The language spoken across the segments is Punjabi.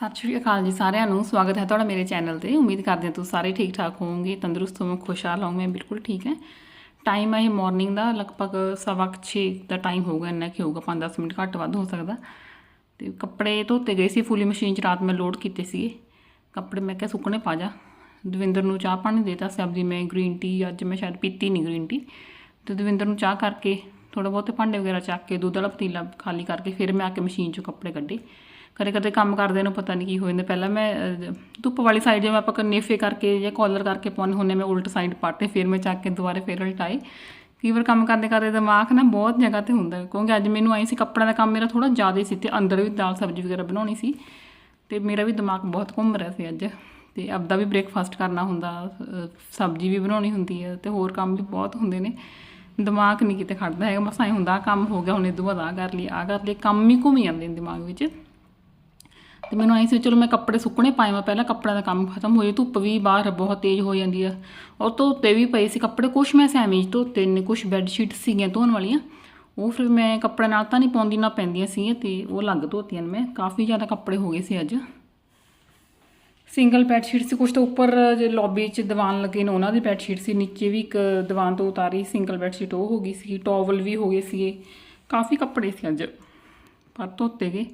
ਸਤਿ ਸ਼੍ਰੀ ਅਕਾਲ ਜੀ ਸਾਰਿਆਂ ਨੂੰ, ਸਵਾਗਤ ਹੈ ਤੁਹਾਡਾ ਮੇਰੇ ਚੈਨਲ ਤੇ। ਉਮੀਦ ਕਰਦੇ ਹਾਂ ਤੁਸੀਂ ਸਾਰੇ ਠੀਕ ਠਾਕ ਹੋਵੋਗੇ, ਤੰਦਰੁਸਤ ਹੋਵੋ ਖੁਸ਼ਹਾਲ ਹੋਵੋਗੇ, ਮੈਂ ਬਿਲਕੁਲ ਠੀਕ ਹੈ। ਟਾਈਮ ਹੈ ਮਾਰਨਿੰਗ ਦਾ, ਲਗਭਗ ਸਵਾ ਕੁ ਛੇ ਦਾ ਟਾਈਮ ਹੋਊਗਾ, ਇੰਨਾ ਕਿ ਹੋਊਗਾ 5-10 ਮਿੰਟ ਘੱਟ ਵੱਧ ਹੋ ਸਕਦਾ। ਤੇ ਕੱਪੜੇ ਧੋਤੇ ਗਏ ਸੀ, ਫੁੱਲੀ ਮਸ਼ੀਨ 'ਚ ਰਾਤ ਮੈਂ ਲੋਡ ਕੀਤੇ ਸੀਗੇ। ਕੱਪੜੇ ਮੈਂ ਕਿਹਾ ਸੁੱਕਣੇ ਪਾ ਜਾ। ਦਵਿੰਦਰ ਨੂੰ ਚਾਹ ਪਾਣੀ ਦੇਤਾ ਸਬਜ਼ੀ ਮੈਂ ਗ੍ਰੀਨ ਟੀ ਅੱਜ ਮੈਂ ਸ਼ਾਇਦ ਪੀਤੀ ਨਹੀਂ ਗ੍ਰੀਨ ਟੀ ਤੇ ਦਵਿੰਦਰ ਨੂੰ ਚਾਹ ਕਰਕੇ ਥੋੜਾ ਬਹੁਤੇ ਭਾਂਡੇ ਵਗੈਰਾ ਚੱਕ ਕੇ, ਦੁੱਧ ਵਾਲਾ ਪਤੀਲਾ ਖਾਲੀ ਕਰਕੇ, ਫਿਰ ਮੈਂ ਆ ਕੇ ਮਸ਼ੀਨ 'ਚੋਂ ਕੱਪੜੇ ਕੱਢੇ। ਕਦੇ ਕਦੇ ਕੰਮ ਕਰਦੇ ਨੂੰ ਪਤਾ ਨਹੀਂ ਕੀ ਹੋ ਜਾਂਦਾ। ਪਹਿਲਾਂ ਮੈਂ ਧੁੱਪ ਵਾਲੀ ਸਾਈਡ ਜਿਵੇਂ ਆਪਾਂ ਨੇਫੇ ਕਰਕੇ ਜਾਂ ਕਾਲਰ ਕਰਕੇ ਪਾਉਣੇ ਹੁੰਨੇ ਮੈਂ ਉਲਟ ਸਾਈਡ ਪਾਤੇ, ਫਿਰ ਮੈਂ ਚੱਕ ਕੇ ਦੁਬਾਰੇ ਫਿਰ ਉਲਟਾਏ। ਕਈ ਵਾਰ ਕੰਮ ਕਰਦੇ ਕਰਦੇ ਦਿਮਾਗ ਨਾ ਬਹੁਤ ਜਗ੍ਹਾ ਤੇ ਹੁੰਦਾ, ਕਿਉਂਕਿ ਅੱਜ ਮੈਨੂੰ ਆਈ ਸੀ ਕੱਪੜਿਆਂ ਦਾ ਕੰਮ ਮੇਰਾ ਥੋੜਾ ਜ਼ਿਆਦਾ ਸੀ ਤੇ ਅੰਦਰ ਵੀ ਦਾਲ ਸਬਜ਼ੀ ਵਗੈਰਾ ਬਣਾਉਣੀ ਸੀ ਤੇ ਮੇਰਾ ਵੀ ਦਿਮਾਗ ਬਹੁਤ ਘੁੰਮ ਰਿਹਾ ਸੀ ਅੱਜ। ਤੇ ਆਪਦਾ ਵੀ ਬ੍ਰੇਕਫਾਸਟ ਕਰਨਾ ਹੁੰਦਾ ਸਬਜ਼ੀ ਵੀ ਬਣਾਉਣੀ ਹੁੰਦੀ ਹੈ ਤੇ ਹੋਰ ਕੰਮ ਵੀ ਬਹੁਤ ਹੁੰਦੇ ਨੇ। ਦਿਮਾਗ ਨਹੀਂ ਕਿਤੇ ਖੜਦਾ ਹੈਗਾ, ਬਸ ਐਂ ਹੁੰਦਾ, ਆਹ ਕੰਮ ਹੋ ਗਿਆ, ਹੁਣ ਇਹ ਤੋਂ ਬਾਅਦ ਆ ਕਰ ਲਈ ਆ ਕਰ ਲਈ ਕੰਮ ਹੀ ਘੁੰਮ ਜਾਂਦੇ ਨੇ ਦਿਮਾਗ ਵਿੱਚ। ਤੇ ਮੈਨੂੰ ਐਂ ਸੀ, ਚਲੋ ਮੈਂ ਕੱਪੜੇ ਸੁੱਕਣੇ ਪਾਏ ਮੈਂ ਪਹਿਲਾਂ ਕੱਪੜਿਆਂ ਦਾ ਕੰਮ ਖਤਮ ਹੋ ਧੁੱਪ ਵੀ ਬਾਹਰ ਬਹੁਤ ਤੇਜ਼ ਹੋ ਜਾਂਦੀ ਆ। ਔਰ ਧੋਤੇ ਵੀ ਪਏ ਸੀ ਕੱਪੜੇ, ਕੁਛ ਮੈਂ ਸੈਮੀਜ ਧੋਤੇ ਨੇ, ਕੁਛ ਬੈੱਡ ਸ਼ੀਟ ਸੀਗੀਆਂ ਧੋਣ ਵਾਲੀਆਂ। ਉਹ ਫਿਰ ਮੈਂ ਕੱਪੜੇ ਨਾਲ ਤਾਂ ਨਹੀਂ ਪਾਉਂਦੀ, ਨਾ ਪੈਂਦੀਆਂ ਸੀ ਤੇ ਉਹ ਅਲੱਗ ਧੋਤੀਆਂ ਨੇ ਮੈਂ। ਕਾਫੀ ਜ਼ਿਆਦਾ ਕੱਪੜੇ ਹੋ ਗਏ ਸੀ ਅੱਜ। ਸਿੰਗਲ ਬੈੱਡ ਸ਼ੀਟ ਸੀ, ਕੁਛ ਤਾਂ ਉੱਪਰ ਜੇ ਲੌਬੀ 'ਚ ਦੀਵਾਨ ਲੱਗੇ ਨੇ, ਉਹਨਾਂ ਦੀ ਬੈੱਡ ਸ਼ੀਟ ਸੀ, ਨੀਚੇ ਵੀ ਇੱਕ ਦੀਵਾਨ ਤੋਂ ਉਤਾਰੀ ਸਿੰਗਲ ਬੈੱਡ ਸ਼ੀਟ ਉਹ ਹੋ ਗਈ ਸੀ ਟੋਵਲ ਵੀ ਹੋ ਗਏ ਸੀਗੇ। ਕਾਫੀ ਕੱਪੜੇ ਸੀ ਅੱਜ, ਪਰ ਧੋਤੇ ਗਏ।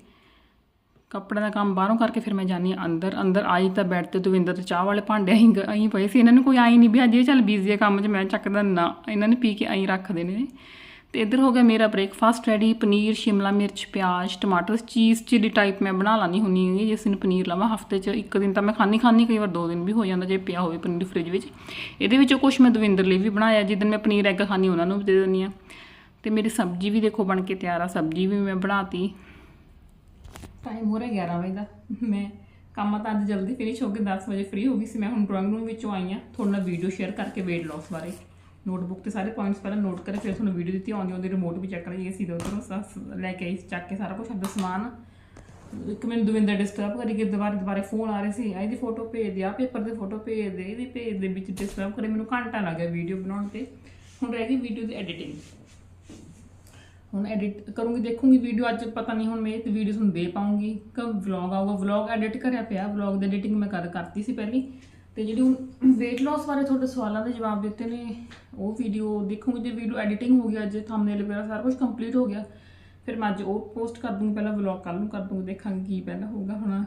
ਕੱਪੜੇ ਦਾ ਕੰਮ ਬਾਹਰੋਂ ਕਰਕੇ ਫਿਰ ਮੈਂ ਜਾਨੀ ਆਂ ਅੰਦਰ ਅੰਦਰ ਆਈ ਤਾਂ ਬੈੱਡ ਤੇ ਦਵਿੰਦਰ ਤੇ ਚਾਹ ਵਾਲੇ ਭਾਂਡੇ ਆਈ ਆਈ ਪਏ ਸੀ। ਇਹਨਾਂ ਨੂੰ ਕੋਈ ਆਈ ਨਹੀਂ ਵੀ ਅਜੇ ਚੱਲ ਬੀਜ਼ੀ ਹੈ ਕੰਮ 'ਚ, ਮੈਂ ਚੱਕਦਾ ਨਾ। ਇਹਨਾਂ ਨੇ ਪੀ ਕੇ ਆਈ ਰੱਖਦੇ ਨੇ। ਤੇ ਇੱਧਰ ਹੋ ਗਿਆ ਮੇਰਾ ਬ੍ਰੇਕਫਾਸਟ ਰੈਡੀ ਪਨੀਰ, ਸ਼ਿਮਲਾ ਮਿਰਚ, ਪਿਆਜ਼, ਟਮਾਟਰ ਚੀਜ਼ ਚਿਲੀ ਟਾਈਪ ਮੈਂ ਬਣਾ ਲਾਨੀ ਹੁੰਨੀ ਹੈਗੀ। ਜਿਸ ਦਿਨ ਪਨੀਰ ਲਵਾਂ ਹਫ਼ਤੇ 'ਚ ਇੱਕ ਦਿਨ ਤਾਂ ਮੈਂ ਖਾਣੀ ਖਾਣੀ ਕਈ ਵਾਰ ਦੋ ਦਿਨ ਵੀ ਹੋ ਜਾਂਦਾ ਜੇ ਪਿਆ ਹੋਵੇ ਪਨੀਰ ਫ੍ਰਿਜ ਵਿੱਚ। ਇਹਦੇ ਵਿੱਚੋਂ ਕੁਝ ਮੈਂ ਦਵਿੰਦਰ ਲਈ ਵੀ ਬਣਾਇਆ। ਜਿੱਦਨ ਮੈਂ ਪਨੀਰ ਐਗ ਖਾਣੀ ਉਹਨਾਂ ਨੂੰ ਵੀ ਦੇ ਦਿੰਦੀ ਆ ਤੇ ਮੇਰੀ ਸਬਜ਼ੀ ਵੀ ਦੇਖੋ ਬਣ ਕੇ ਤਿਆਰ ਆ। ਸਬਜ਼ੀ ਵੀ ਮੈਂ ਬਣਾਤੀ। ਟਾਈਮ ਹੋ ਰਿਹਾ 11 ਵਜੇ ਦਾ। ਮੈਂ ਕੰਮ ਤਾਂ ਅੱਜ ਜਲਦੀ ਫਿਨਿਸ਼ ਹੋ ਕੇ 10 ਵਜੇ ਫ੍ਰੀ ਹੋ ਗਈ ਸੀ। ਮੈਂ ਹੁਣ ਡਰਾਇੰਗ ਰੂਮ ਵਿੱਚੋਂ ਆਈ ਹਾਂ। ਤੁਹਾਡੇ ਨਾਲ ਵੀਡੀਓ ਸ਼ੇਅਰ ਕਰਕੇ weight loss ਬਾਰੇ। ਨੋਟਬੁੱਕ ਤੇ ਸਾਰੇ ਪੁਆਇੰਟਸ ਪਹਿਲਾਂ ਨੋਟ ਕਰੇ, ਫਿਰ ਤੁਹਾਨੂੰ ਵੀਡੀਓ ਦਿੱਤੀ, ਆਉਂਦੀ ਉਹਦੀ ਰਿਮੋਟ ਵੀ ਚੈੱਕ ਕਰਾਈਏ ਸੀ ਉਧਰੋਂ ਸਸ ਲੈ ਕੇ ਆਈ ਸੀ, ਚੱਕ ਕੇ ਸਾਰਾ ਕੁਝ ਆਪਦਾ ਸਮਾਨ। ਇੱਕ ਮੈਨੂੰ ਦਵਿੰਦਰ ਡਿਸਟਰਬ ਕਰੀ, ਕਿ ਦੁਬਾਰੇ ਦੁਬਾਰੇ ਫੋਨ ਆ ਰਹੇ ਸੀ। ਇਹਦੀ ਫੋਟੋ ਭੇਜ ਦੇ ਆ ਪੇਪਰ ਦੇ ਫੋਟੋ ਭੇਜ ਦੇ ਇਹਦੀ ਭੇਜ ਦੇ ਵਿੱਚ ਡਿਸਟਰਬ ਕਰੇ। ਮੈਨੂੰ ਘੰਟਾ ਲੱਗ ਗਿਆ ਵੀਡੀਓ ਬਣਾਉਣ ਤੇ। ਹੁਣ ਰਹਿ ਗਈ ਵੀਡੀਓ ਦੀ ਐਡੀਟਿੰਗ ਹੁਣ ਐਡਿਟ ਕਰੂੰਗੀ, ਦੇਖੂੰਗੀ ਵੀਡੀਓ ਅੱਜ, ਪਤਾ ਨਹੀਂ ਹੁਣ ਮੈਂ ਇਹ ਵੀਡੀਓ ਤੁਹਾਨੂੰ ਦੇ ਪਾਉਂਗੀ ਕਿ ਵਲੌਗ ਆਊਗਾ। ਵਲੌਗ ਐਡਿਟ ਕਰਿਆ ਪਿਆ ਵਲੌਗ ਦੀ ਐਡੀਟਿੰਗ ਮੈਂ ਕਰ, ਕਰਤੀ ਸੀ ਪਹਿਲੀ। ਤੇ ਜਿਹੜੀ ਹੁਣ weight loss ਬਾਰੇ ਤੁਹਾਡੇ ਸਵਾਲਾਂ ਦੇ ਜਵਾਬ ਦਿੱਤੇ ਨੇ, ਉਹ ਵੀਡੀਓ ਦੇਖੂੰਗੀ, ਜੇ ਵੀਡੀਓ ਐਡੀਟਿੰਗ ਹੋ ਗਈ ਅੱਜ ਥੰਬਨੇਲ ਵਗੈਰਾ ਸਾਰਾ ਕੁਝ ਕੰਪਲੀਟ ਹੋ ਗਿਆ, ਫਿਰ ਮੈਂ ਅੱਜ ਉਹ ਪੋਸਟ ਕਰ ਦੂੰਗੀ, ਪਹਿਲਾਂ ਵਲੌਗ ਕੱਲ ਨੂੰ ਕਰ ਦੂੰਗੀ, ਦੇਖਾਂਗੇ ਕੀ ਪਹਿਲਾਂ ਹੋਊਗਾ ਹੁਣ।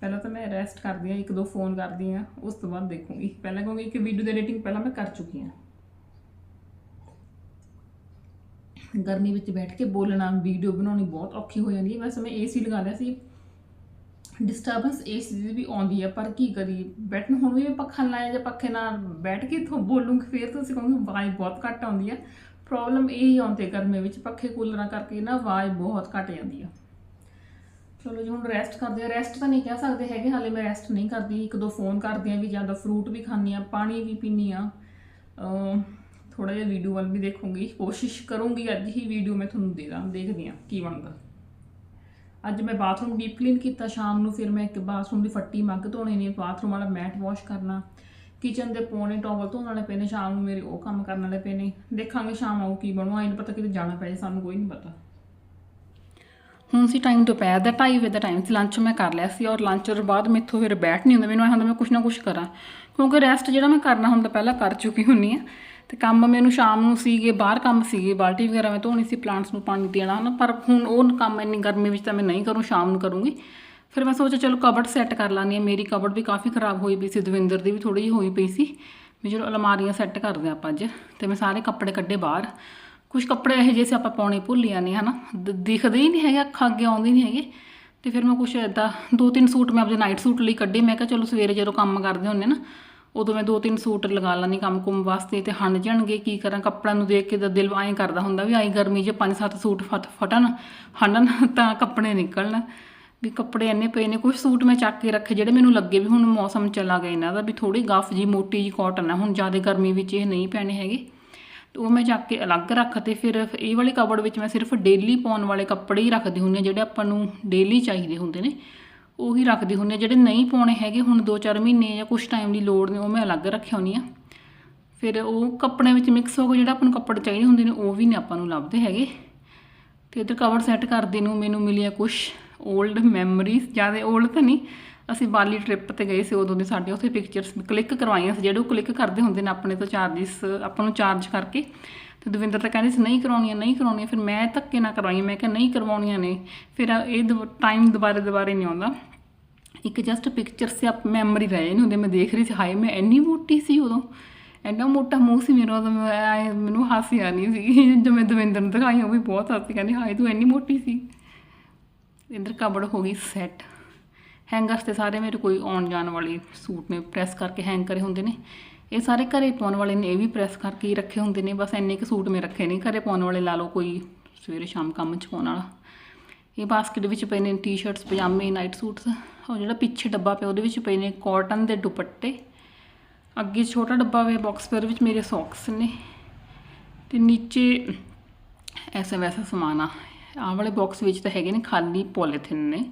ਪਹਿਲਾਂ ਤਾਂ ਮੈਂ ਰੈਸਟ ਕਰਦੀ ਆ ਇੱਕ ਦੋ ਫੋਨ ਕਰਦੀ ਆ ਉਸ ਤੋਂ ਬਾਅਦ ਦੇਖੂੰਗੀ। ਪਹਿਲਾਂ ਕਿਉਂਕਿ ਇੱਕ ਵੀਡੀਓ ਦੀ ਐਡੀਟਿੰਗ ਪਹਿਲਾਂ ਮੈਂ ਕਰ ਚੁੱਕੀ ਆ ਗਰਮੀ ਵਿੱਚ ਬੈਠ ਕੇ ਬੋਲਣਾ ਵੀਡੀਓ ਬਣਾਉਣੀ ਬਹੁਤ ਔਖੀ ਹੋ ਜਾਂਦੀ ਹੈ। ਵੈਸੇ ਮੈਂ ਏਸੀ ਲਗਾ ਲਿਆ ਸੀ। ਡਿਸਟਰਬੈਂਸ ਏਸੀ ਦੀ ਵੀ ਆਉਂਦੀ ਹੈ, ਪਰ ਕੀ ਕਰੀਏ? ਬੈਠਣ ਹੁਣ ਵੀ ਮੈਂ ਪੱਖਾ ਲਾਇਆ ਜਾਂ ਪੱਖੇ ਨਾਲ ਬੈਠ ਕੇ ਤੋਂ ਬੋਲੂੰਗੀ, ਫਿਰ ਤੁਸੀਂ ਕਹੋਗੇ, ਆਵਾਜ਼ ਬਹੁਤ ਘੱਟ ਆਉਂਦੀ ਹੈ। ਪ੍ਰੋਬਲਮ ਇਹ ਹੀ ਆਉਂਦੀ ਗਰਮੀ ਵਿੱਚ, ਪੱਖੇ ਕੂਲਰਾਂ ਕਰਕੇ ਨਾ ਆਵਾਜ਼ ਬਹੁਤ ਘੱਟ ਜਾਂਦੀ ਹੈ ਚਲੋ ਜੀ, ਹੁਣ ਰੈਸਟ ਕਰਦੇ ਆ ਰੈਸਟ ਤਾਂ ਨਹੀਂ ਕਹਿ ਸਕਦੇ ਹੈਗੇ, ਹਾਲੇ ਮੈਂ ਰੈਸਟ ਨਹੀਂ ਕਰਦੀ। ਇੱਕ ਦੋ ਫੋਨ ਕਰਦੀ ਆ ਵੀ ਜ਼ਿਆਦਾ ਫਰੂਟ ਵੀ ਖਾਂਦੀ ਆ ਪਾਣੀ ਵੀ ਪੀਨੀ ਆ ਥੋੜਾ ਜਿਹਾ ਵੀਡੀਓ ਵੱਲ ਵੀ ਦੇਖੂੰਗੀ। ਕੋਸ਼ਿਸ਼ ਕਰੂੰਗੀ ਅੱਜ ਹੀ ਵੀਡੀਓ ਮੈਂ ਤੁਹਾਨੂੰ ਦੇ ਦਾਂ, ਦੇਖਦੀ ਆ ਕੀ ਬਣਦਾ। ਅੱਜ ਮੈਂ ਬਾਥਰੂਮ ਡੀਪ ਕਲੀਨ ਕੀਤਾ ਸ਼ਾਮ ਨੂੰ, ਫਿਰ ਮੈਂ ਇੱਕ ਬਾਥਰੂਮ ਦੀ ਫੱਟੀ ਮੱਗ ਧੋਣੇ ਨੇ ਬਾਥਰੂਮ ਵਾਲਾ ਮੈਟ ਵਾਸ਼ ਕਰਨਾ। ਕਿਚਨ ਦੇ ਪੌਣੇ ਟਾਵਲ ਧੋਣ ਵਾਲੇ ਪਏ ਨੇ, ਸ਼ਾਮ ਨੂੰ ਮੇਰੇ ਉਹ ਕੰਮ ਕਰਨ ਵਾਲੇ ਪਏ ਨੇ। ਦੇਖਾਂਗੇ ਸ਼ਾਮ ਆਉ ਕੀ ਬਣੂ ਆਈ ਪਤਾ ਕਿਤੇ ਜਾਣਾ ਪੈ ਜਾਏ ਸਾਨੂੰ ਕੋਈ ਨਹੀਂ ਪਤਾ। ਹੁਣ ਸੀ ਟਾਈਮ ਦੁਪਹਿਰ ਦਾ 2:30 ਵਜੇ ਦਾ ਟਾਈਮ ਸੀ ਲੰਚ ਮੈਂ ਕਰ ਲਿਆ ਸੀ ਔਰ ਲੰਚ ਤੋਂ ਬਾਅਦ ਮੈਥੋਂ ਫਿਰ ਬੈਠ ਨਹੀਂ ਹੁੰਦਾ, ਮੈਨੂੰ ਐਂ ਹੁੰਦਾ ਮੈਂ ਕੁਛ ਨਾ ਕੁਛ ਕਰਾਂ। ਕਿਉਂਕਿ ਰੈਸਟ ਜਿਹੜਾ ਮੈਂ ਕਰਨਾ ਹੁੰਦਾ, ਪਹਿਲਾਂ ਕਰ ਚੁੱਕੀ ਹੁੰਨੀ ਆ। ਤੇ ਕੰਮ ਮੈਨੂੰ ਸ਼ਾਮ ਨੂੰ ਸੀਗੇ, ਬਾਹਰ ਕੰਮ ਸੀਗੇ, ਬਾਲਟੀ ਵਗੈਰਾ ਮੈਂ ਧੋਣੀ ਸੀ ਪਲਾਂਟਸ ਨੂੰ ਪਾਣੀ ਦੇਣਾ, ਹਨਾ, ਪਰ ਹੁਣ ਉਹ ਕੰਮ ਇੰਨੀ ਗਰਮੀ ਵਿੱਚ ਤਾਂ ਮੈਂ ਨਹੀਂ ਕਰੂੰ, ਸ਼ਾਮ ਨੂੰ ਕਰੂੰਗੀ। ਫਿਰ ਮੈਂ ਸੋਚਿਆ, ਚਲੋ ਕਬਰਡ ਸੈੱਟ ਕਰ ਲਾਂਗੀ, ਮੇਰੀ ਕਬਰਡ ਵੀ ਕਾਫੀ ਖਰਾਬ ਹੋਈ ਪਈ ਸੀ, ਦਵਿੰਦਰ ਦੀ ਵੀ ਥੋੜੀ ਜਿਹੀ ਹੋਈ ਪਈ ਸੀ। ਵੀ ਚਲੋ ਅਲਮਾਰੀਆਂ ਸੈੱਟ ਕਰਦੇ ਹਾਂ ਆਪਾਂ ਅੱਜ, ਤੇ ਮੈਂ ਸਾਰੇ ਕੱਪੜੇ ਕੱਢੇ ਬਾਹਰ। ਕੁਝ ਕੱਪੜੇ ਇਹੋ ਜਿਹੇ ਸੀ ਆਪਾਂ ਪਾਉਣੇ ਭੁੱਲ ਜਾਂਦੇ, ਹਨਾ, ਦ- ਦਿਖਦੇ ਹੀ ਨਹੀਂ ਹੈਗੇ, ਅੱਖਾਂ ਅੱਗੇ ਆਉਂਦੇ ਨਹੀਂ ਹੈਗੇ। ਤੇ ਫਿਰ ਮੈਂ ਕੁਝ ਇਦਾਂ ਦੋ ਤਿੰਨ ਸੂਟ ਮੈਂ ਆਪਣੇ ਨਾਈਟ ਸੂਟ ਲਈ ਕੱਢੇ, ਮੈਂ ਕਿਹਾ ਚਲੋ ਸਵੇਰੇ ਜਦੋਂ ਕੰਮ ਕਰਦੇ ਹੁੰਦੇ ਨਾ ਉਦੋਂ ਮੈਂ ਦੋ ਤਿੰਨ ਸੂਟ ਲਗਾ ਲਾਂਗੀ ਕੰਮ ਕੁੰਮ ਵਾਸਤੇ ਤੇ ਹੰਡ ਜਾਣਗੇ ਕੀ ਕਰਾਂ, ਕੱਪੜਿਆਂ ਨੂੰ ਦੇਖ ਕੇ ਤਾਂ ਦਿਲ ਐਂ ਕਰਦਾ ਹੁੰਦਾ ਵੀ ਆਈ ਗਰਮੀ 'ਚ ਪੰਜ ਸੱਤ ਸੂਟ ਫਟ ਫਟਣ ਹੰਡਣ ਤਾਂ ਕੱਪੜੇ ਨਿਕਲਣ। ਵੀ ਕੱਪੜੇ ਇੰਨੇ ਪਏ ਨੇ ਕੁਝ ਸੂਟ ਮੈਂ ਚੱਕ ਕੇ ਰੱਖੇ ਜਿਹੜੇ ਮੈਨੂੰ ਲੱਗੇ ਵੀ ਹੁਣ ਮੌਸਮ ਚਲਾ ਗਿਆ ਇਹਨਾਂ ਦਾ, ਵੀ ਥੋੜੀ ਗੱਫ ਜੀ ਮੋਟੀ ਜੀ ਕਾਟਨ ਆ, ਹੁਣ ਜ਼ਿਆਦਾ ਗਰਮੀ ਵਿੱਚ ਇਹ ਨਹੀਂ ਪੈਣੇ ਹੈਗੇ। ਤੇ ਉਹ ਮੈਂ ਚੱਕ ਕੇ ਅਲੱਗ ਰੱਖ ਤੇ ਫਿਰ ਇਹ ਵਾਲੇ ਕਬੜ ਵਿੱਚ ਮੈਂ ਸਿਰਫ ਡੇਲੀ ਪਾਉਣ ਵਾਲੇ ਕੱਪੜੇ ਹੀ ਰੱਖਦੀ ਹੁੰਦੀ ਹਾਂ, ਜਿਹੜੇ ਆਪਾਂ ਨੂੰ ਡੇਲੀ ਚਾਹੀਦੇ ਹੁੰਦੇ ਨੇ। ਉਹੀ ਰੱਖਦੀ ਹੁੰਦੀ ਆ ਜਿਹੜੇ ਨਹੀਂ ਪਾਉਣੇ ਹੈਗੇ, ਹੁਣ 2-4 ਮਹੀਨੇ ਜਾਂ ਕੁਝ ਟਾਈਮ ਦੀ ਲੋੜ ਨੇ, ਉਹ ਮੈਂ ਅਲੱਗ ਰੱਖਿਆ ਹੁੰਦੀ ਆ ਫਿਰ ਉਹ ਕੱਪੜੇ ਵਿੱਚ ਮਿਕਸ ਹੋ ਕੇ ਜਿਹੜਾ ਆਪਾਂ ਨੂੰ ਕੱਪੜੇ ਚਾਹੀਦੇ ਹੁੰਦੇ ਨੇ, ਉਹ ਵੀ ਨਹੀਂ ਆਪਾਂ ਨੂੰ ਲੱਭਦੇ ਹੈਗੇ। ਤੇ ਉਧਰ ਕਵਰ ਸੈੱਟ ਕਰਦੇ ਨੂੰ, ਮੈਨੂੰ ਮਿਲਿਆ ਕੁਝ 올ਡ ਮੈਮਰੀਜ਼ ਜ਼ਿਆਦਾ 올ਡ ਤਾਂ ਨਹੀਂ। ਅਸੀਂ ਬਾਲੀ ਟ੍ਰਿਪ ਤੇ ਗਏ ਸੀ, ਉਦੋਂ ਦੇ ਸਾਡੇ ਉੱਥੇ ਪਿਕਚਰਸ ਕਲਿੱਕ ਕਰਵਾਈਆਂ ਸੀ, ਜਿਹੜੇ ਉਹ ਕਲਿੱਕ ਕਰਦੇ ਹੁੰਦੇ ਨੇ ਆਪਣੇ ਤੋਂ ਚਾਰਜਿਸ ਆਪਾਂ ਨੂੰ ਚਾਰਜ ਕਰਕੇ। ਤੇ ਦਵਿੰਦਰ ਤਾਂ ਕਹਿੰਦੇ ਸੀ, ਨਹੀਂ ਕਰਾਉਣੀਆਂ ਨਹੀਂ ਕਰਾਉਣੀਆਂ। ਫਿਰ ਮੈਂ ਧੱਕੇ ਨਾਲ ਕਰਵਾਈਆਂ, ਮੈਂ ਕਿਹਾ, ਨਹੀਂ ਕਰਵਾਉਣੀਆਂ ਨੇ। ਫਿਰ ਇਹ ਟਾਈਮ ਦੁਬਾਰੇ ਦੁਬਾਰੇ ਨਹੀਂ ਆਉਂਦਾ। ਇੱਕ ਜਸਟ ਪਿਕਚਰ ਸੇ, ਆਪ ਮੈਮਰੀ ਰਹਿ ਜਾਂਦੀ ਹੁੰਦੀ ਮੈਂ ਦੇਖ ਰਹੀ ਸੀ, ਹਾਏ, ਮੈਂ ਇੰਨੀ ਮੋਟੀ ਸੀ ਉਦੋਂ। ਇੰਨਾ ਮੋਟਾ ਮੂੰਹ ਸੀ ਮੇਰਾ ਉਦੋਂ, ਮੈਂ ਐਂ- ਮੈਨੂੰ ਹਾਸੀ ਆਣੀ ਸੀ। ਜਦੋਂ ਮੈਂ ਦਵਿੰਦਰ ਨੂੰ ਦਿਖਾਈ, ਉਹ ਵੀ ਬਹੁਤ ਹਾਸੀ ਕਹਿੰਦੀ ਹਾਏ, ਤੂੰ ਇੰਨੀ ਮੋਟੀ ਸੀ। ਇੱਧਰ ਕਬੜ ਹੋ ਗਈ ਸੈੱਟ ਹੈਂਗਰਸ ਤੇ ਸਾਰੇ ਮੇਰੇ ਕੋਈ ਆਉਣ ਜਾਣ ਵਾਲੇ ਸੂਟ ਨੇ ਪ੍ਰੈਸ ਕਰਕੇ ਹੈਂਗ ਕਰੇ ਹੁੰਦੇ ਨੇ। ਇਹ ਸਾਰੇ ਘਰੇ ਪਾਉਣ ਵਾਲੇ ਨੇ, ਇਹ ਵੀ ਪ੍ਰੈਸ ਕਰਕੇ ਹੀ ਰੱਖੇ ਹੁੰਦੇ ਨੇ। ਬਸ ਇੰਨੇ ਕੁ ਸੂਟ ਮੈਂ ਰੱਖੇ ਨੇ। ਘਰੇ ਪਾਉਣ ਵਾਲੇ ਲਾ ਲਓ ਕੋਈ ਸਵੇਰੇ ਸ਼ਾਮ ਕੰਮ 'ਚ ਪਾਉਣ ਵਾਲਾ। ਇਹ ਬਾਸਕਟ ਵਿੱਚ ਪਏ ਨੇ ਟੀ-ਸ਼ਰਟਸ ਪਜਾਮੇ ਨਾਈਟ ਸੂਟਸ ਉਹ ਜਿਹੜਾ ਪਿੱਛੇ ਡੱਬਾ ਪਿਆ ਉਹਦੇ ਵਿੱਚ ਪਏ ਨੇ ਕਾਟਨ ਦੇ ਦੁਪੱਟੇ। ਅੱਗੇ ਛੋਟਾ ਡੱਬਾ ਪਿਆ ਬਾਕਸ ਪਿਆ ਉਹਦੇ ਵਿੱਚ ਮੇਰੇ ਸੌਕਸ ਨੇ। ਤੇ ਨੀਚੇ ਐਸਾ ਵੈਸਾ ਸਮਾਨ ਆ। ਆਹ ਵਾਲੇ ਬਾਕਸ ਵਿੱਚ ਤਾਂ ਹੈਗੇ ਨੇ ਖਾਲੀ ਪੋਲੀਥਿਨ ਨੇ।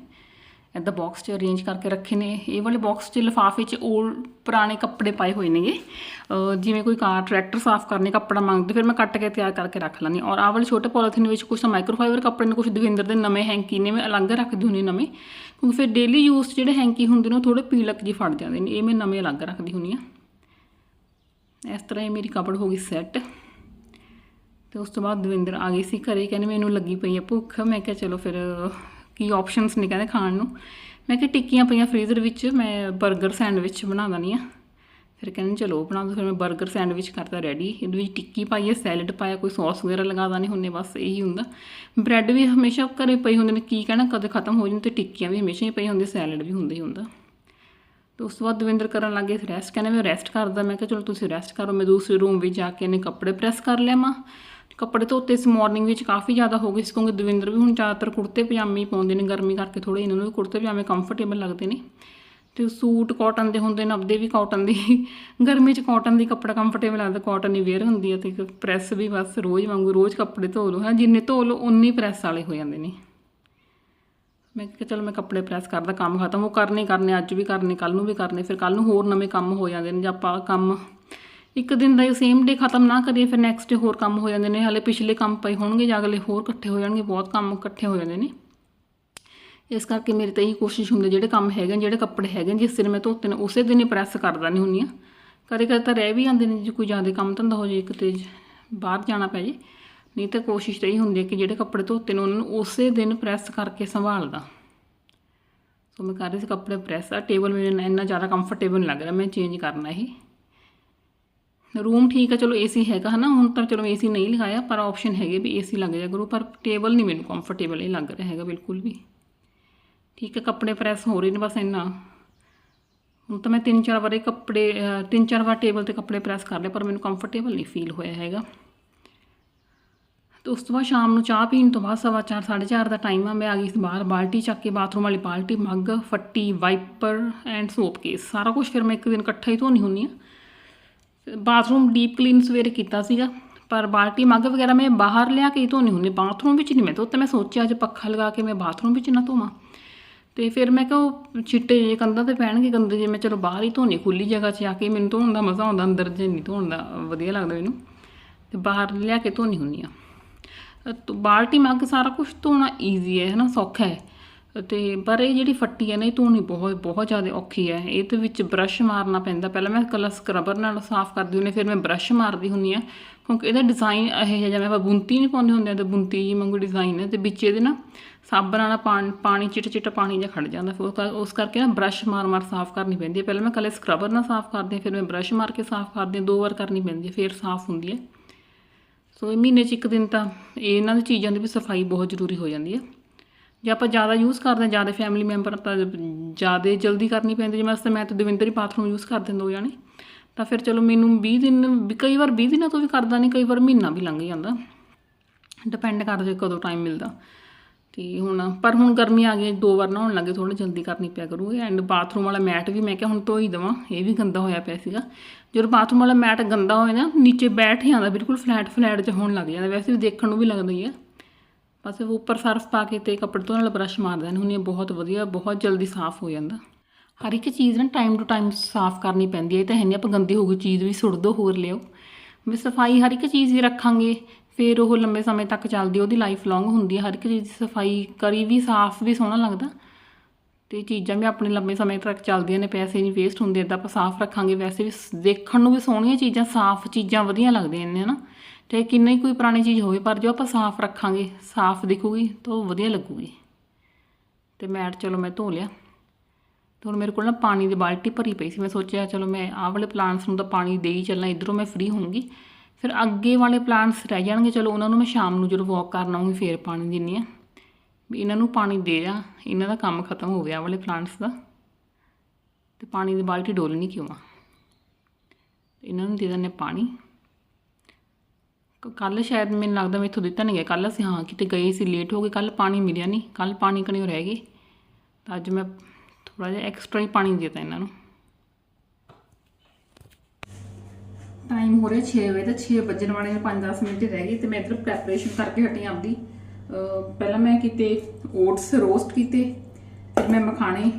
ਇੱਦਾਂ ਬਾਕਸ 'ਚ ਅਰੇਂਜ ਕਰਕੇ ਰੱਖੇ ਨੇ। ਇਹ ਵਾਲੇ ਬਾਕਸ 'ਚ ਲਿਫਾਫੇ 'ਚ ਓਲ ਪੁਰਾਣੇ ਕੱਪੜੇ ਪਾਏ ਹੋਏ ਨੇਗੇ। ਜਿਵੇਂ ਕੋਈ ਕਾਰ ਟਰੈਕਟਰ ਸਾਫ਼ ਕਰਨੇ ਕੱਪੜਾ ਮੰਗਦੇ, ਫਿਰ ਮੈਂ ਕੱਟ ਕੇ ਤਿਆਰ ਕਰਕੇ ਰੱਖ ਲੈਂਦੀ ਔਰ ਆਹ ਵਾਲੇ ਛੋਟੇ ਪੋਲੀਥੀਨ ਵਿੱਚ ਕੁਝ ਮਾਈਕਰੋਫਾਈਬਰ ਕੱਪੜੇ ਨੇ ਕੁਝ ਦਵਿੰਦਰ ਦੇ ਨਵੇਂ ਹੈਂਕੀ ਨੇ, ਮੈਂ ਅਲੱਗ ਰੱਖਦੀ ਹੁੰਦੀ ਨਵੇਂ। ਕਿਉਂਕਿ ਫਿਰ ਡੇਲੀ ਯੂਜ਼ ਜਿਹੜੇ ਹੈਂਕੀ ਹੁੰਦੇ ਨੇ, ਉਹ ਥੋੜੇ ਪੀਲਕ ਜਿਹੇ ਫੜ ਜਾਂਦੇ ਨੇ। ਇਹ ਮੈਂ ਨਵੇਂ ਅਲੱਗ ਰੱਖਦੀ ਹੁੰਦੀ ਆ ਇਸ ਤਰ੍ਹਾਂ ਇਹ ਮੇਰੀ ਕਪੜ ਹੋ ਗਈ ਸੈੱਟ ਤੇ ਉਸ ਤੋਂ ਬਾਅਦ ਦਵਿੰਦਰ ਆ ਗਈ ਸੀ ਘਰੇ। ਕਹਿੰਦੇ ਮੈਨੂੰ ਲੱਗੀ ਪਈ ਆ ਭੁੱਖ। ਮੈਂ ਕਿਹਾ ਚਲੋ ਫਿਰ ਕੀ ਆਪਸ਼ਨਸ ਨੇ ਕਹਿੰਦੇ ਖਾਣ ਨੂੰ। ਮੈਂ ਕਿਹਾ ਟਿੱਕੀਆਂ ਪਈਆਂ ਫ੍ਰੀਜ਼ਰ ਵਿੱਚ, ਮੈਂ 버ਗਰ ਸੈਂਡਵਿਚ ਬਣਾ ਦਣੀ ਆ ਫਿਰ ਕਹਿੰਦੇ ਚਲੋ ਬਣਾ ਦੋ ਫਿਰ ਮੈਂ 버ਗਰ ਸੈਂਡਵਿਚ ਕਰਤਾ ਰੈਡੀ ਇਹਦੇ ਵਿੱਚ ਟਿੱਕੀ ਪਾਈ ਹੈ ਸੈਲਡ ਪਾਇਆ, ਕੋਈ ਸੌਸ ਵਗੈਰਾ ਲਗਾ ਦਾਣੇ ਹੁੰਨੇ ਬਸ ਇਹੀ ਹੁੰਦਾ। ਬ੍ਰੈਡ ਵੀ ਹਮੇਸ਼ਾ ਘਰੇ ਪਈ ਹੁੰਦੇ ਨੇ, ਕੀ ਕਹਿਣਾ, ਕਦੇ ਖਤਮ ਹੋ ਜਾਂਦੇ ਤੇ ਟਿੱਕੀਆਂ ਵੀ ਹਮੇਸ਼ਾ ਹੀ ਪਈ ਹੁੰਦੀ ਸੈਲਡ ਵੀ ਹੁੰਦਾ ਹੀ ਹੁੰਦਾ। ਤੇ ਉਸ ਤੋਂ ਬਾਅਦ ਦਵਿੰਦਰ ਕਰਨ ਲੱਗੇ ਰੈਸਟ ਕਹਿੰਦੇ ਮੈਂ ਰੈਸਟ ਕਰਦਾ, ਮੈਂ ਕਿਹਾ ਚਲੋ ਤੁਸੀਂ ਰੈਸਟ ਕਰੋ, ਮੈਂ ਦੂਸਰੇ ਰੂਮ ਵਿੱਚ ਜਾ ਕੇ ਇਹਨੇ ਕੱਪੜੇ ਪ੍ਰੈਸ ਕਰ ਲਿਆ ਮਾਂ। ਕੱਪੜੇ ਧੋਤੇ ਸੀ ਮਾਰਨਿੰਗ ਵਿੱਚ ਕਾਫੀ ਜ਼ਿਆਦਾ ਹੋ ਗਏ ਸੀ, ਕਿਉਂਕਿ ਦਵਿੰਦਰ ਵੀ ਹੁਣ ਜ਼ਿਆਦਾਤਰ ਕੁੜਤੇ ਪਜਾਮੇ ਹੀ ਪਾਉਂਦੇ ਨੇ, ਗਰਮੀ ਕਰਕੇ ਥੋੜੇ ਇਹਨਾਂ ਨੂੰ ਵੀ ਕੁੜਤੇ ਪਜਾਮੇ ਕੰਫਰਟੇਬਲ ਲੱਗਦੇ ਨੇ। ਤੇ ਸੂਟ ਕਾਟਨ ਦੇ ਹੁੰਦੇ ਨੇ, ਆਪਦੇ ਵੀ ਕਾਟਨ ਦੀ ਗਰਮੀ 'ਚ ਕਾਟਨ ਦੀ ਕੱਪੜਾ ਕੰਫਰਟੇਬਲ ਲੱਗਦਾ ਕਾਟਨ ਹੀ ਵੇਅਰ ਹੁੰਦੀ ਹੈ ਤੇ ਪ੍ਰੈਸ ਵੀ ਬਸ ਰੋਜ਼ ਵਾਂਗੂ, ਰੋਜ਼ ਕੱਪੜੇ ਧੋ ਲਓ। ਹੈ, ਜਿੰਨੇ ਧੋ ਲਓ ਉਨੇ ਪ੍ਰੈਸ ਵਾਲੇ ਹੋ ਜਾਂਦੇ ਨੇ। ਮੈਂ ਕਿਹਾ ਚਲ ਮੈਂ ਕੱਪੜੇ ਪ੍ਰੈਸ ਕਰਦਾ, ਕੰਮ ਖਤਮ, ਉਹ ਕਰਨੇ ਹੀ ਕਰਨੇ, ਅੱਜ ਵੀ ਕਰਨੇ ਕੱਲ ਨੂੰ ਵੀ ਕਰਨੇ, ਫਿਰ ਕੱਲ ਨੂੰ ਹੋਰ ਨਵੇਂ ਕੰਮ ਹੋ ਜਾਂਦੇ ਨੇ, ਜੇ ਆਪਾਂ ਕੰਮ ਇੱਕ ਦਿਨ ਦਾ ਸੇਮ ਡੇ ਖਤਮ ਨਾ ਕਰੀਏ ਫਿਰ ਨੈਕਸਟ ਡੇ ਹੋਰ ਕੰਮ ਹੋ ਜਾਂਦੇ ਨੇ। ਹਲੇ ਪਿਛਲੇ ਕੰਮ ਪਏ ਹੋਣਗੇ ਜਾਂ ਅਗਲੇ ਹੋਰ ਇਕੱਠੇ ਹੋ ਜਾਣਗੇ ਬਹੁਤ ਕੰਮ ਇਕੱਠੇ ਹੋ ਜਾਂਦੇ ਨੇ। ਇਸ ਕਰਕੇ ਮੇਰੀ ਤਾਂ ਇਹੀ ਕੋਸ਼ਿਸ਼ ਹੁੰਦੀ ਜਿਹੜੇ ਕੰਮ ਹੈਗੇ ਨੇ, ਜਿਹੜੇ ਕੱਪੜੇ ਹੈਗੇ ਨੇ, ਜਿਸ ਦਿਨ ਮੈਂ ਧੋਤੇ ਨੇ ਉਸੇ ਦਿਨ ਹੀ ਪ੍ਰੈਸ ਕਰ ਦਿੰਦੀ ਹੁੰਦੀ ਆ। ਕਦੇ ਕਦੇ ਤਾਂ ਰਹਿ ਵੀ ਜਾਂਦੇ ਨੇ ਜੇ ਕੋਈ ਜ਼ਿਆਦਾ ਕੰਮ ਧੰਦਾ ਹੋ ਜਾਏ ਕਿਤੇ ਬਾਹਰ ਜਾਣਾ ਪੈ ਜੇ ਨਹੀਂ ਤਾਂ ਕੋਸ਼ਿਸ਼ ਤਾਂ ਇਹੀ ਹੁੰਦੀ ਹੈ ਕਿ ਜਿਹੜੇ ਕੱਪੜੇ ਧੋਤੇ ਨੇ ਉਹਨਾਂ ਨੂੰ ਉਸੇ ਦਿਨ ਪ੍ਰੈਸ ਕਰਕੇ ਸੰਭਾਲਦਾ। ਸੋ ਮੈਂ ਕਰ ਰਹੀ ਸੀ ਕੱਪੜੇ ਪ੍ਰੈਸ ਆ ਟੇਬਲ ਮੈਨੂੰ ਇੰਨਾ ਜ਼ਿਆਦਾ ਕੰਫਰਟੇਬਲ ਨਹੀਂ ਲੱਗ ਰਿਹਾ ਮੈਂ ਚੇਂਜ ਕਰਨਾ ਇਹ। ਰੂਮ ਠੀਕ ਹੈ, ਚਲੋ ਏਸੀ ਹੈਗਾ ਹਨਾ, ਹੁਣ ਤਾਂ ਚਲੋ ਏਸੀ ਨਹੀਂ ਲਗਾਇਆ, ਪਰ ਆਪਸ਼ਨ ਹੈਗੇ ਵੀ ਏਸੀ ਲੱਗ ਜਾ ਕਰੂ, ਪਰ ਟੇਬਲ ਨਹੀਂ ਮੈਨੂੰ ਕੰਫਰਟੇਬਲ ਹੀ ਲੱਗ ਰਿਹਾ ਹੈਗਾ ਬਿਲਕੁਲ ਵੀ। ਠੀਕ ਹੈ, ਕੱਪੜੇ ਪ੍ਰੈਸ ਹੋ ਰਹੇ ਨੇ ਬਸ ਇੰਨਾ। ਹੁਣ ਤਾਂ ਮੈਂ ਤਿੰਨ ਚਾਰ ਵਾਰੀ ਕੱਪੜੇ ਤਿੰਨ ਚਾਰ ਵਾਰ ਟੇਬਲ ਤੇ ਕੱਪੜੇ ਪ੍ਰੈਸ ਕਰ ਲਏ, ਪਰ ਮੈਨੂੰ ਕੰਫਰਟੇਬਲ ਨਹੀਂ ਫੀਲ ਹੋਇਆ ਹੈਗਾ। ਤੇ ਉਸ ਤੋਂ ਬਾਅਦ ਸ਼ਾਮ ਨੂੰ ਚਾਹ ਪੀਣ ਤੋਂ ਬਾਅਦ ਸਵਾ ਚਾਰ, ਸਾਢੇ ਚਾਰ ਦਾ ਟਾਈਮ ਆ, ਮੈਂ ਆ ਗਈ ਸੀ ਬਾਹਰ, ਬਾਲਟੀ ਚੱਕ ਕੇ ਬਾਥਰੂਮ ਵਾਲੀ ਬਾਲਟੀ, ਮੱਗ, ਫੱਟੀ ਵਾਈਪਰ ਐਂਡ ਸੋਪ ਕੇਸ ਸਾਰਾ ਕੁਝ ਫਿਰ ਮੈਂ ਇੱਕ ਦਿਨ ਇਕੱਠਾ ਹੀ ਧੋਣੀ ਹੁੰਨੀ ਆ। ਬਾਥਰੂਮ ਡੀਪ ਕਲੀਨ ਸਵੇਰੇ ਕੀਤਾ ਸੀਗਾ ਪਰ ਬਾਲਟੀ ਮੱਗ ਵਗੈਰਾ ਮੈਂ ਬਾਹਰ ਲਿਆ ਕੇ ਹੀ ਧੋਣੀ ਹੁੰਦੀ ਬਾਥਰੂਮ ਵਿੱਚ ਨਹੀਂ ਮੈਂ ਧੋਤੇ ਮੈਂ ਸੋਚਿਆ ਅੱਜ ਪੱਖਾ ਲਗਾ ਕੇ ਮੈਂ ਬਾਥਰੂਮ ਵਿੱਚ ਨਾ ਧੋਵਾਂ। ਤੇ ਫਿਰ ਮੈਂ ਕਿਹਾ ਉਹ ਛਿੱਟੇ ਜੇ ਕੰਧਾਂ ਤੇ ਪੈਣਗੇ ਗੰਦੇ ਜੇ ਮੈਂ ਚਲੋ ਬਾਹਰ ਹੀ ਧੋਣੀ ਖੁੱਲੀ ਜਗ੍ਹਾ 'ਚ ਆ ਕੇ ਮੈਨੂੰ ਧੋਣ ਦਾ ਮਜ਼ਾ ਆਉਂਦਾ ਅੰਦਰ ਜੇ ਨਹੀਂ ਧੋਣ ਦਾ ਵਧੀਆ ਲੱਗਦਾ ਮੈਨੂੰ ਤੇ ਬਾਹਰ ਲਿਆ ਕੇ ਧੋਣੀ ਹੁੰਦੀ ਆ। ਅ, ਬਾਲਟੀ ਮੱਗ ਸਾਰਾ ਕੁਝ ਧੋਣਾ ਈਜ਼ੀ ਹੈ ਹਨਾ ਸੌਖਾ ਹੈ। ਤੇ ਪਰ ਇਹ ਜਿਹੜੀ ਫੱਟੀ ਹੈ ਨਾ, ਇਹ ਧੋਣੀ ਬਹੁਤ ਬਹੁਤ ਜ਼ਿਆਦਾ ਔਖੀ ਹੈ। ਇਹ ਤੇ ਵਿੱਚ ਬ੍ਰਸ਼ ਮਾਰਨਾ ਪੈਂਦਾ। ਪਹਿਲਾਂ ਮੈਂ ਕੱਲਾ ਸਕਰਬਰ ਨਾਲ ਸਾਫ਼ ਕਰਦੀ ਹੁੰਦੀ ਫਿਰ ਮੈਂ ਬ੍ਰਸ਼ ਮਾਰਦੀ ਹੁੰਦੀ ਆ ਕਿਉਂਕਿ ਇਹਦਾ ਡਿਜ਼ਾਈਨ ਇਹ ਜਿਹਾ, ਜਿਵੇਂ ਆਪਾਂ ਬੁੰਤੀ ਨਹੀਂ ਪਾਉਂਦੇ ਹੁੰਦੇ ਆ ਤੇ ਬੁੰਤੀ ਜੀ ਵਾਂਗੂ ਡਿਜ਼ਾਈਨ ਹੈ ਤੇ ਵਿੱਚ ਇਹਦੇ ਨਾ ਸਾਬਣ ਵਾਲਾ ਪਾਣੀ ਪਾਣੀ, ਚਿੱਟ ਚਿੱਟਾ ਪਾਣੀ ਜਿਹਾ ਖੜ ਜਾਂਦਾ। ਫਿਰ ਉਸ ਕਰਕੇ ਨਾ ਬ੍ਰਸ਼ ਮਾਰ ਮਾਰ ਸਾਫ਼ ਕਰਨੀ ਪੈਂਦੀ ਹੈ। ਪਹਿਲਾਂ ਮੈਂ ਕੱਲੇ ਸਕਰਬਰ ਨਾਲ ਸਾਫ਼ ਕਰਦੀ ਹਾਂ, ਫਿਰ ਮੈਂ ਬ੍ਰਸ਼ ਮਾਰ ਕੇ ਸਾਫ਼ ਕਰਦੀ ਹਾਂ, ਦੋ ਵਾਰ ਕਰਨੀ ਪੈਂਦੀ ਹੈ, ਫਿਰ ਸਾਫ਼ ਹੁੰਦੀ ਹੈ। ਸੋ ਇਹ ਮਹੀਨੇ 'ਚ ਇੱਕ ਦਿਨ ਤਾਂ ਇਹ ਇਹਨਾਂ ਦੀ ਚੀਜ਼ਾਂ ਦੀ ਵੀ ਸਫ਼ਾਈ ਬਹੁਤ ਜ਼ਰੂਰੀ ਹੋ ਜਾਂਦੀ ਹੈ। ਜੇ ਆਪਾਂ ਜ਼ਿਆਦਾ ਯੂਜ਼ ਕਰਦੇ ਹਾਂ, ਜ਼ਿਆਦਾ ਫੈਮਿਲੀ ਮੈਂਬਰ ਤਾਂ ਜ਼ਿਆਦਾ ਜਲਦੀ ਕਰਨੀ ਪੈਂਦੀ ਜਿਵੇਂ ਅਸਤੇ ਮੈਂ ਤਾਂ ਦਵਿੰਦਰ ਹੀ ਬਾਥਰੂਮ ਯੂਜ਼ ਕਰਦੇ ਦੋ ਜਾਣੇ। ਤਾਂ ਫਿਰ ਚਲੋ ਮੈਨੂੰ 20 ਦਿਨ, ਵੀ ਕਈ ਵਾਰ 20 ਦਿਨਾਂ ਤੋਂ ਵੀ ਕਰਦਾ ਨਹੀਂ, ਕਈ ਵਾਰ ਮਹੀਨਾ ਵੀ ਲੰਘ ਜਾਂਦਾ। ਡਿਪੈਂਡ ਕਰਦਾ ਕਦੋਂ ਟਾਈਮ ਮਿਲਦਾ। ਤੇ ਹੁਣ, ਪਰ ਹੁਣ ਗਰਮੀ ਆ ਗਈ ਦੋ ਵਾਰ ਨਹਾਉਣ ਲੱਗੇ ਥੋੜਾ ਜਲਦੀ ਕਰਨੀ ਪਿਆ ਕਰੂਗੀ। ਐਂਡ ਬਾਥਰੂਮ ਵਾਲਾ ਮੈਟ ਵੀ ਮੈਂ ਕਿਹਾ ਹੁਣ ਧੋਈ ਹੀ ਦੇਵਾਂ, ਇਹ ਵੀ ਗੰਦਾ ਹੋਇਆ ਪਿਆ ਸੀਗਾ। ਜਦੋਂ ਬਾਥਰੂਮ ਵਾਲਾ ਮੈਟ ਗੰਦਾ ਹੋਏ ਨਾ, ਨੀਚੇ ਬੈਠ ਹੀ ਆਉਂਦਾ ਬਿਲਕੁਲ ਫਲੈਟ ਫਲੈਟ ਜਿਹਾ ਹੋਣ ਲੱਗ ਜਾਂਦਾ। ਵੈਸੇ ਵੀ ਦੇਖਣ ਨੂੰ ਵੀ ਲੱਗਦਾ ਹੀ ਆ। ਬਸ ਉੱਪਰ ਸਰਫ ਪਾ ਕੇ ਤੇ ਕੱਪੜੇ ਤੋਂ ਨਾਲ ਬਰਸ਼ ਮਾਰ ਦੇਣ ਹੁੰਦੀ ਆ, ਬਹੁਤ ਵਧੀਆ, ਬਹੁਤ ਜਲਦੀ ਸਾਫ਼ ਹੋ ਜਾਂਦਾ। ਹਰ ਇੱਕ ਚੀਜ਼ ਨਾ ਟਾਈਮ ਟੂ ਟਾਈਮ ਸਾਫ਼ ਕਰਨੀ ਪੈਂਦੀ ਹੈ, ਇਹ ਤਾਂ ਹੈ ਨਹੀਂ ਆਪਾਂ ਗੰਦੀ ਹੋ ਗਈ ਚੀਜ਼ ਵੀ ਸੁੱਟ ਦੋ, ਹੋਰ ਲਿਓ ਵੀ ਸਫ਼ਾਈ ਹਰ ਇੱਕ ਚੀਜ਼ ਦੀ ਰੱਖਾਂਗੇ, ਫਿਰ ਉਹ ਲੰਬੇ ਸਮੇਂ ਤੱਕ ਚੱਲਦੀ ਉਹਦੀ ਲਾਈਫ ਲੌਂਗ ਹੁੰਦੀ ਹੈ ਹਰ ਇੱਕ ਚੀਜ਼ ਦੀ ਸਫ਼ਾਈ ਕਰੀ ਵੀ ਸਾਫ਼ ਵੀ ਸੋਹਣਾ ਲੱਗਦਾ। ਤੇ ਚੀਜ਼ਾਂ ਵੀ ਆਪਣੇ ਲੰਬੇ ਸਮੇਂ ਤੱਕ ਚੱਲਦੀਆਂ ਨੇ, ਪੈਸੇ ਨਹੀਂ ਵੇਸਟ ਹੁੰਦੇ ਇਦਾਂ ਆਪਾਂ ਸਾਫ਼ ਰੱਖਾਂਗੇ, ਵੈਸੇ ਵੀ ਦੇਖਣ ਨੂੰ ਵੀ ਸੋਹਣੀਆਂ ਚੀਜ਼ਾਂ, ਸਾਫ਼ ਚੀਜ਼ਾਂ ਵਧੀਆ ਲੱਗਦੀਆਂ ਨੇ, ਹਨਾ। ਚਾਹੇ ਕਿੰਨਾ ਹੀ ਕੋਈ ਪੁਰਾਣੀ ਚੀਜ਼ ਹੋਵੇ, ਪਰ ਜੋ ਆਪਾਂ ਸਾਫ਼ ਰੱਖਾਂਗੇ, ਸਾਫ਼ ਦਿਖੂਗੀ ਤਾਂ ਉਹ ਵਧੀਆ ਲੱਗੂਗੀ। ਤੇ ਮੈਟ ਚਲੋ ਮੈਂ ਧੋ ਲਿਆ। ਤੇ ਹੁਣ ਮੇਰੇ ਕੋਲ ਨਾ ਪਾਣੀ ਦੀ ਬਾਲਟੀ ਭਰੀ ਪਈ ਸੀ। ਮੈਂ ਸੋਚਿਆ ਚਲੋ ਮੈਂ ਆਹ ਵਾਲੇ ਪਲਾਂਟਸ ਨੂੰ ਤਾਂ ਪਾਣੀ ਦੇ ਹੀ ਚੱਲਣਾ, ਇਧਰੋਂ ਮੈਂ ਫ੍ਰੀ ਹੋਊਂਗੀ। ਫਿਰ ਅੱਗੇ ਵਾਲੇ ਪਲਾਂਟਸ ਰਹਿ ਜਾਣਗੇ। ਚਲੋ ਉਹਨਾਂ ਨੂੰ ਮੈਂ ਸ਼ਾਮ ਨੂੰ ਜਦੋਂ ਵਾਕ ਕਰਨ ਆਉਂਗੀ ਫੇਰ ਪਾਣੀ ਦਿੰਨੀ ਆ ਵੀ ਇਹਨਾਂ ਨੂੰ ਪਾਣੀ ਦੇ ਜਾ, ਇਹਨਾਂ ਦਾ ਕੰਮ ਖਤਮ ਹੋ ਗਿਆ ਵਾਲੇ ਪਲਾਂਟਸ ਦਾ। ਤੇ ਪਾਣੀ ਦੀ ਬਾਲਟੀ ਡੋਲਣੀ ਕਿਉਂ ਆ? ਇਹਨਾਂ ਨੂੰ ਦੇ ਦਿੰਦੇ ਪਾਣੀ। ਕੱਲ ਸ਼ਾਇਦ ਮੈਨੂੰ ਲੱਗਦਾ ਮੈਥੋਂ ਦਿੱਤਾ ਨਹੀਂ ਗਿਆ। ਕੱਲ ਅਸੀਂ ਹਾਂ ਕਿਤੇ ਗਏ ਸੀ ਲੇਟ ਹੋ ਗਏ ਕੱਲ ਪਾਣੀ ਮਿਲਿਆ ਨਹੀਂ ਕੱਲ ਪਾਣੀ ਕਣੀ ਰਹਿ ਗਏ ਤਾਂ ਅੱਜ ਮੈਂ ਥੋੜਾ ਜਿਹਾ ਐਕਸਟਰਾ ਹੀ ਪਾਣੀ ਦੇ ਦਿੱਤਾ ਇਹਨਾਂ ਨੂੰ। ਟਾਈਮ ਹੋ ਰਿਹਾ 6 ਵਜੇ, ਤਾਂ 6 ਵੱਜਣ ਵਾਲੇ ਨੇ 5-10 ਮਿੰਟ ਹੀ ਰਹਿ ਗਏ ਤੇ ਮੈਂ ਇਧਰ ਪ੍ਰੈਪਰੇਸ਼ਨ ਕਰਕੇ ਹਟੀ ਆਪਦੀ। ਪਹਿਲਾਂ ਮੈਂ ਕਿਤੇ ਓਟਸ ਰੋਸਟ ਕੀਤੇ, ਫਿਰ ਮੈਂ ਮਖਾਣੇ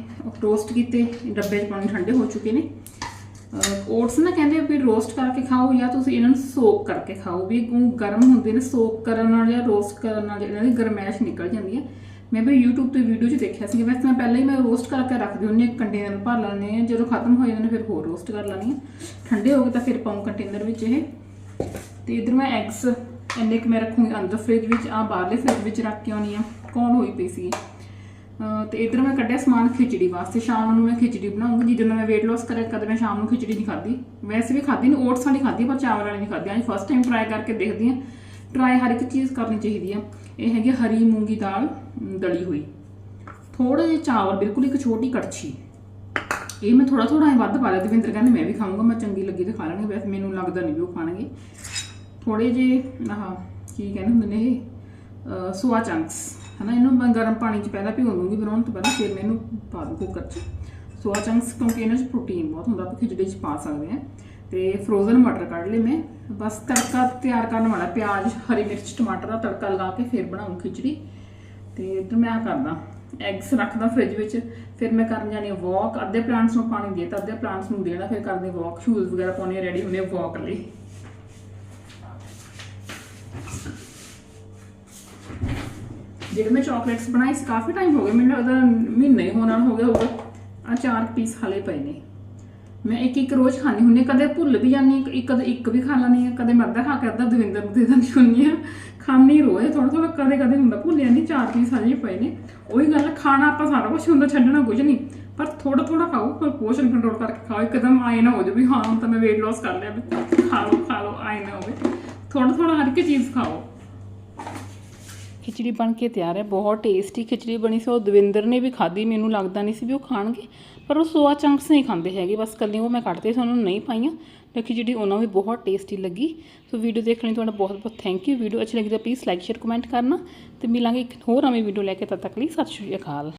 ਰੋਸਟ ਕੀਤੇ, ਡੱਬੇ 'ਚ ਪਾਣੀ ਠੰਡੇ ਹੋ ਚੁੱਕੇ ਨੇ। ਓਟਸ ਨਾ ਕਹਿੰਦੇ ਵੀ ਰੋਸਟ ਕਰਕੇ ਖਾਓ ਜਾਂ ਤੁਸੀਂ ਇਹਨਾਂ ਨੂੰ ਸੋਕ ਕਰਕੇ ਖਾਓ, ਵੀ ਗਰਮ ਹੁੰਦੇ ਨੇ ਸੋਕ ਕਰਨ ਨਾਲ ਜਾਂ ਰੋਸਟ ਕਰਨ ਨਾਲ ਇਹਨਾਂ ਦੀ ਗਰਮੈਸ਼ ਨਿਕਲ ਜਾਂਦੀ ਹੈ। ਮੈਂ ਵੀ YouTube ਤੇ ਵੀਡੀਓ 'ਚ ਦੇਖਿਆ ਸੀ ਵੈਸੇ ਮੈਂ ਪਹਿਲਾਂ ਹੀ ਮੈਂ ਰੋਸਟ ਕਰਕੇ ਰੱਖਦੀ ਹੁੰਦੀ ਹਾਂ ਕੰਟੇਨਰ ਭਰ ਲੈਂਦੇ ਆ ਜਦੋਂ ਖਤਮ ਹੋ ਜਾਂਦੇ ਨੇ ਫਿਰ ਹੋਰ ਰੋਸਟ ਕਰ ਲੈਂਦੀ ਆ ਠੰਡੇ ਹੋ ਗਏ ਤਾਂ ਫਿਰ ਪਾਉਂ ਕੰਟੇਨਰ ਵਿੱਚ ਇਹ। ਤੇ ਇਧਰ ਮੈਂ ਐਗਸ ਇੰਨੇ ਕੁ ਮੈਂ ਰੱਖੂੰਗੀ ਅੰਦਰ ਫ੍ਰਿਜ ਵਿੱਚ ਆ ਬਾਹਰਲੇ ਫ੍ਰਿਜ ਵਿੱਚ ਰੱਖ ਕੇ ਆਉਣੀ ਆ ਕੌਣ ਹੋਈ ਪਈ ਸੀ? ਤੇ ਇਧਰ ਮੈਂ ਕੱਢਿਆ ਸਮਾਨ ਖਿਚੜੀ ਵਾਸਤੇ। ਸ਼ਾਮ ਨੂੰ ਮੈਂ ਖਿਚੜੀ ਬਣਾਉਂਗੀ। ਜਦੋਂ ਮੈਂ weight loss ਕਰਿਆ, ਕਦੇ ਮੈਂ ਸ਼ਾਮ ਨੂੰ ਖਿਚੜੀ ਨਹੀਂ ਖਾਧੀ। ਵੈਸੇ ਵੀ ਖਾਧੀ ਨਹੀਂ ਓਟਸ ਵਾਲੀ ਖਾਧੀ ਪਰ ਚਾਵਲ ਵਾਲੀ ਨਹੀਂ ਖਾਧੀ। ਅੱਜ ਫਸਟ ਟਾਈਮ ਟਰਾਈ ਕਰਕੇ ਦੇਖਦੀ ਆ। ਟਰਾਈ ਹਰ ਇੱਕ ਚੀਜ਼ ਕਰਨੀ ਚਾਹੀਦੀ ਆ। ਇਹ ਹੈਗੀ ਹਰੀ ਮੂੰਗੀ ਦਾਲ ਦਲੀ ਹੋਈ। ਥੋੜੇ ਜਿਹੇ ਚਾਵਲ, ਬਿਲਕੁਲ ਇੱਕ ਛੋਟੀ ਕੜਛੀ। ਇਹ ਮੈਂ ਥੋੜਾ ਥੋੜਾ ਵੱਧ ਪਾ ਲਿਆ। ਦਵਿੰਦਰ ਕਹਿੰਦੇ ਮੈਂ ਵੀ ਖਾਊਂਗਾ, ਮੈਂ ਚੰਗੀ ਲੱਗੀ ਤੇ ਖਾ ਲਾਂਗੇ ਵੈਸੇ ਮੈਨੂੰ ਲੱਗਦਾ ਨਹੀਂ ਵੀ ਉਹ ਖਾਣਗੇ। ਥੋੜੇ ਜੇ ਆਹ, ਕੀ ਕਹਿੰਦੇ ਹੁੰਦੇ ਨੇ ਇਹ? ਸੋਆ ਚੰਕਸ ਹਨਾ, ਇਹਨੂੰ ਮੈਂ ਗਰਮ ਪਾਣੀ 'ਚ ਪਹਿਲਾਂ ਭਿਓ ਦੂੰਗੀ ਬਣਾਉਣ ਤੋਂ ਪਹਿਲਾਂ ਫਿਰ ਮੈਂ ਇਹਨੂੰ ਪਾ ਦੂੰ ਕੁੱਕਰ 'ਚ। ਸੋਆ ਚੰਕਸ ਕਿਉਂਕਿ ਇਹਨਾਂ 'ਚ ਪ੍ਰੋਟੀਨ ਬਹੁਤ ਹੁੰਦਾ, ਆਪਾਂ ਖਿਚੜੀ 'ਚ ਪਾ ਸਕਦੇ ਆ ਤੇ ਫਰੋਜ਼ਨ ਮਟਰ ਕੱਢ ਲਏ ਮੈਂ। ਬਸ ਤੜਕਾ ਤਿਆਰ ਕਰਨ ਵਾਲਾ, ਪਿਆਜ਼, ਹਰੀ ਮਿਰਚ, ਟਮਾਟਰ ਦਾ ਤੜਕਾ ਲਗਾ ਕੇ ਫਿਰ ਬਣਾਉਂ ਖਿਚੜੀ। ਤੇ ਇੱਧਰ ਮੈਂ ਕਰਦਾ ਐਗਸ ਰੱਖਦਾ ਫ੍ਰਿਜ ਵਿੱਚ। ਫਿਰ ਮੈਂ ਕਰਨ ਜਾਣੀ ਵਾਕ ਅੱਧੇ ਪਲਾਂਟਸ ਨੂੰ ਪਾਣੀ ਦੇ ਤਾ ਅੱਧੇ ਪਲਾਂਟਸ ਨੂੰ ਦੇਣਾ, ਫਿਰ ਕਰਦੇ ਵਾਕ ਸ਼ੂਜ਼ ਵਗੈਰਾ ਪਾਉਣੇ ਰੈਡੀ ਹੁੰਦੇ ਵਾਕ ਲਈ। ਜਿਹੜੇ ਮੈਂ ਚਾਕਲੇਟਸ ਬਣਾਈ ਸੀ ਕਾਫੀ ਟਾਈਮ ਹੋ ਗਿਆ ਮੈਨੂੰ ਲੱਗਦਾ ਮਹੀਨਾ ਹੀ ਹੋਣਾ ਹੋ ਗਿਆ ਹੋਊਗਾ। ਆ ਚਾਰ ਪੀਸ ਹਲੇ ਪਏ ਨੇ। ਮੈਂ ਇੱਕ ਇੱਕ ਰੋਜ਼ ਖਾਣੀ ਹੁੰਦੀ ਹਾਂ। ਕਦੇ ਭੁੱਲ ਵੀ ਜਾਂਦੀ ਹਾਂ, ਇੱਕ ਕਦੇ ਇੱਕ ਵੀ ਖਾ ਲੈਂਦੀ ਹਾਂ ਕਦੇ ਮੈਂ ਅੱਧਾ ਖਾ ਕੇ ਅੱਧਾ ਦਵਿੰਦਰ ਨੂੰ ਦੇ ਦਿੰਦੀ ਹੁੰਦੀ ਆ ਖਾਣੀ ਰੋਜ਼ ਥੋੜਾ ਥੋੜਾ ਕਦੇ ਕਦੇ ਹੁੰਦਾ ਭੁੱਲ ਜਾਂਦੀ ਚਾਰ ਪੀਸ ਹਲੇ ਪਏ ਨੇ। ਉਹੀ ਗੱਲ ਖਾਣਾ ਆਪਾਂ ਸਾਰਾ ਕੁਝ ਹੁੰਦਾ ਛੱਡਣਾ ਕੁਝ ਨਹੀਂ। ਪਰ ਥੋੜਾ ਥੋੜਾ ਖਾਓ ਪਰ ਪੋਸ਼ਨ ਕੰਟਰੋਲ ਕਰਕੇ ਖਾਓ ਇੱਕਦਮ ਆਏ ਨਾ ਹੋ ਜਾਵੇ ਵੀ ਹਾਂ ਹੁਣ ਤਾਂ ਮੈਂ weight loss ਕਰ ਲਿਆ ਵੀ ਖਾ ਲਓ ਖਾ ਲਓ ਆਏ ਨਾ ਹੋਵੇ। ਥੋੜਾ ਥੋੜਾ ਹਰ ਇੱਕ ਚੀਜ਼ ਖਾਓ। ਖਿਚੜੀ ਬਣ ਕੇ ਤਿਆਰ ਹੈ, ਬਹੁਤ ਟੇਸਟੀ ਖਿਚੜੀ ਬਣੀ ਸੀ, ਉਹ ਦਵਿੰਦਰ ਨੇ ਵੀ ਖਾਧੀ, ਮੈਨੂੰ ਲੱਗਦਾ ਨਹੀਂ ਸੀ ਵੀ ਉਹ ਖਾਣਗੇ, ਪਰ ਉਹ ਸੋਆ ਚੰਕਸ ਨਹੀਂ ਖਾਂਦੇ ਹੈਗੇ, ਬਸ ਕੱਲੀ ਉਹ ਮੈਂ ਕੱਢਦੇ ਸੀ, ਉਹਨਾਂ ਨੂੰ ਨਹੀਂ ਪਾਈਆਂ, ਤੇ ਖਿਚੜੀ ਉਹਨਾਂ ਨੂੰ ਵੀ ਬਹੁਤ ਟੇਸਟੀ ਲੱਗੀ, ਸੋ ਵੀਡੀਓ ਦੇਖਣ ਲਈ ਤੁਹਾਡਾ ਬਹੁਤ ਬਹੁਤ ਥੈਂਕ ਯੂ ਵੀਡੀਓ ਅੱਛੀ ਲੱਗੀ ਤਾਂ ਪਲੀਜ਼ ਲਾਈਕ ਸ਼ੇਅਰ ਕਮੈਂਟ ਕਰਨਾ, ਤੇ ਮਿਲਾਂਗੇ ਇੱਕ ਹੋਰ ਨਵੀਂ ਵੀਡੀਓ ਲੈ ਕੇ, ਤਦ ਤੱਕ ਲਈ ਸਤਿ ਸ਼੍ਰੀ ਅਕਾਲ।